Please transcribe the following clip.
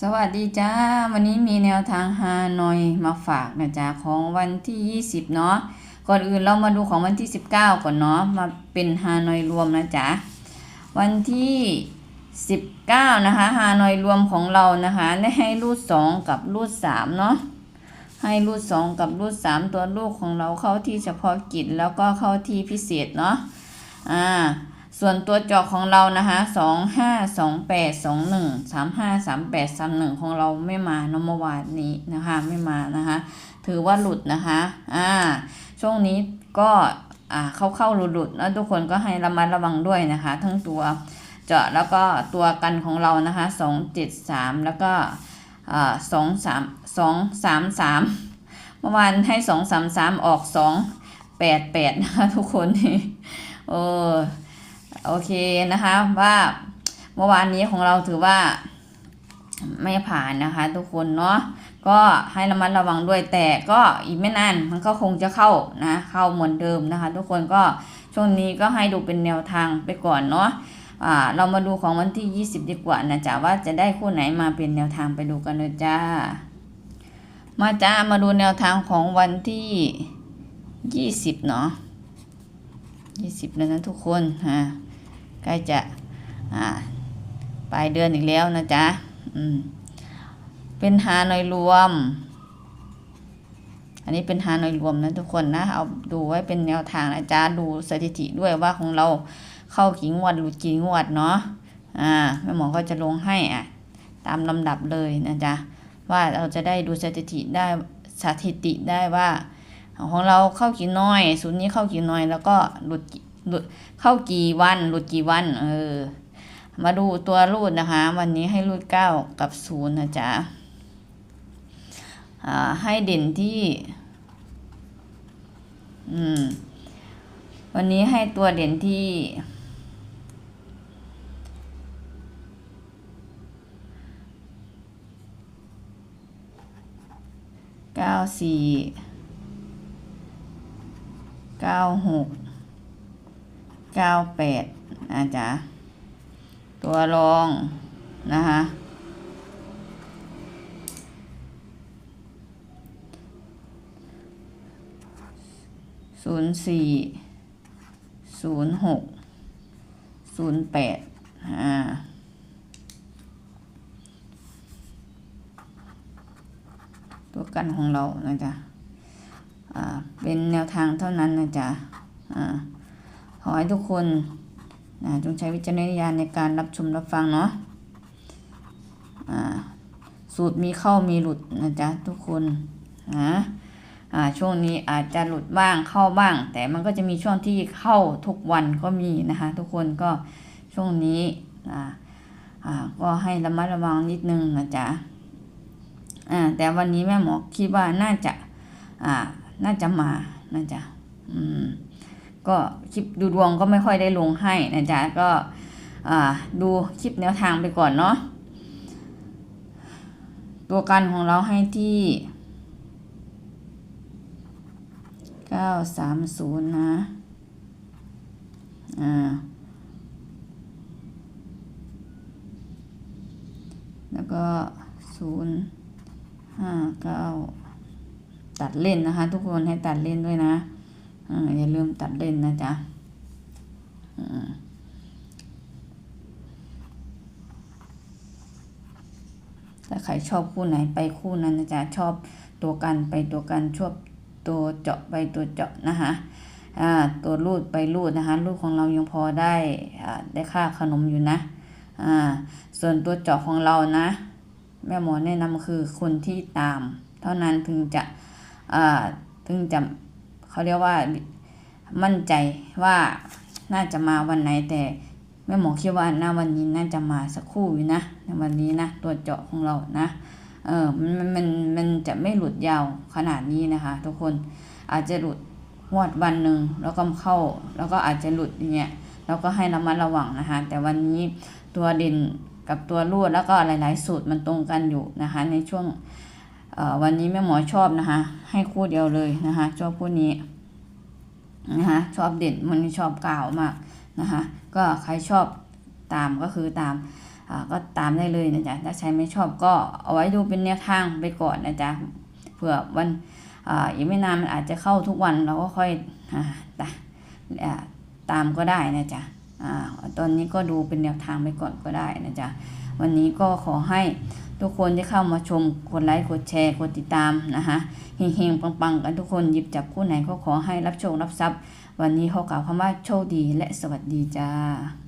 สวัสดีจ้า วันนี้มีแนวทางฮานอยมาฝากนะจ๊ะของวันที่ 20 เนาะก่อนอื่นเรามาดูของวันที่ 19 ก่อนเนาะมาเป็นฮานอยรวมนะจ๊ะวันที่ 19 นะคะฮานอยรวมของเรานะคะได้ให้รูด 2 กับรูด 3 เนาะให้รูด 2 กับรูด 3 ตัวลูกของเราเข้าที่เฉพาะกิจแล้วก็เข้าที่พิเศษเนาะอ่า ส่วนตัวจอของเรานะคะสองห้าสองแปดสองหนึ่งสามห้าสามแปดสามหนึ่งของเราไม่มาเนอะเมื่อวานนี้นะคะไม่มานะคะ ถือว่าหลุดนะคะอ่าช่วงนี้ก็อ่าเข้าเข้าหลุดหลุดแล้วทุกคนก็ให้ระมัดระวังด้วยนะคะ ทั้งตัวเจาะแล้วก็ตัวกันของเรานะคะสองเจ็ดสามแล้วก็อ่าสองสามสองสามสามเมื่อวานให้สองสามสามออกสองแปดแปดนะคะทุกคนโอ้ โอเคนะคะว่าเมื่อวานนี้ของเราถือว่าไม่ผ่านนะคะทุกคนเนาะก็ให้ระมัดระวังด้วยแต่ก็อีกไม่นานมันก็คงจะเข้านะเข้าเหมือนเดิมนะคะ ทุกคนก็ช่วงนี้ก็ให้ดูเป็นแนวทางไปก่อนเนาะอ่าเรามาดูของวันที่ 20 ดีกว่านะจ๊ะว่าจะได้คู่ไหนมาเป็นแนวทางไปดูกันเลยจ้า มาจ้ามาดูแนวทางของวันที่ 20 เนาะ20แล้วนะทุกคนฮะ ใกล้จะปลายเดือนอีกแล้วนะจ๊ะเป็นฮานอยรวม อันนี้เป็นฮานอยรวมนะทุกคนนะเอาดูไว้เป็นแนวทางนะจ๊ะดูสถิติด้วยว่าของเราเข้ากี่งวดหลุดกี่งวดเนาะอ่าแม่หมอก็จะลงให้อะตามลำดับเลยนะจ๊ะว่าเราจะได้ดูสถิติได้สถิติได้ว่า ของเราเข้ากี่น้อยศูนย์นี้เข้ากี่น้อยแล้วก็หลุด เข้ากี่วันหลุดกี่วันเออ มาดูตัวรูดนะคะ วันนี้ให้รูดเก้ากับศูนย์นะจ๊ะให้เด่นที่ อืม วันนี้ให้ตัวเด่นที่เก้าสี่เก้าหก เก้าแปดนะจ๊ะตัวรองนะคะศูนย์สี่ศูนย์หกศูนย์แปดอ่าตัวกันของเรานะจ๊ะอ่าเป็นแนวทางเท่านั้นนะจ๊ะอ่า ขอให้ทุกคนนะจงใช้วิจารณญาณในการรับชมรับฟังเนาะสูตรมีเข้ามีหลุดนะจ๊ะทุกคนนะช่วงนี้อาจจะหลุดบ้างเข้าบ้าง แต่มันก็จะมีช่วงที่เข้าทุกวันก็มีนะคะ ทุกคนก็ช่วงนี้ก็ให้ระมัดระวังนิดนึงนะจ๊ะแต่วันนี้แม่หมอคิดว่าน่าจะน่าจะมานะจ๊ะอืม ก็คลิปดูดวงก็ไม่ค่อยได้ลงให้นะจ๊ะก็ดูคลิปแนวทางไปก่อนเนาะตัวกันของเราให้ที่เก้าสามศูนย์นะอ่าแล้วก็ศูนย์ห้าเก้าตัดเล่นนะคะ ทุกคนให้ตัดเล่นด้วยนะ อย่าลืมตัดเล่นนะจ๊ะถ้าใครชอบคู่ไหนไปคู่นั้นนะจ๊ะชอบตัวกันไปตัวกันชอบตัวเจาะไปตัวเจาะนะคะตัวรูดไปรูดนะคะรูดของเรายังพอได้ได้ค่าขนมอยู่นะส่วนตัวเจาะของเรานะ แม่หมอแนะนำคือคนที่ตาม เท่านั้นถึงจะถึงจะ เขาเรียกว่ามั่นใจว่าน่าจะมาวันไหนแต่แม่หมอคิดว่าหน้าวันนี้น่าจะมาสักครู่อยู่นะในวันนี้นะตัวเจาะของเรานะเออมันมันมันจะไม่หลุดยาวขนาดนี้นะคะ ทุกคนอาจจะหลุดงวดวันหนึ่งแล้วก็เข้า แล้วก็อาจจะหลุดอย่างเงี้ยแล้วก็ให้ระมัดระวังนะคะ แต่วันนี้ตัวเด่นกับตัวรูดแล้วก็หลาย ๆ สูตรมันตรงกันอยู่นะคะ ในช่วง วันนี้แม่หมอชอบนะคะ ให้คู่เดียวเลยนะคะชอบคู่นี้นะคะชอบเด่นมันชอบกล่าวมากนะคะก็ใครชอบตามก็คือตามก็ตามได้เลยนะจ๊ะถ้าใช้ไม่ชอบก็เอาไว้ดูเป็นแนวทางไปก่อนนะจ๊ะเผื่อวันอ,อีกไม่นานมันอาจจะเข้าทุกวันเราก็ค่อยอตาอ่าตามก็ได้นะจ๊ะอ่าตอนนี้ก็ดูเป็นแนวทางไปก่อนก็ได้นะจ๊ะ วันนี้ก็ขอให้ทุกคนที่เข้ามาชมกดไลค์กดแชร์กดติดตามนะคะเฮงๆปังๆกันทุกคนหยิบจับคู่ไหนก็ขอให้รับโชครับทรัพย์ วันนี้ขอกล่าวคำว่าโชคดีและสวัสดีจ้า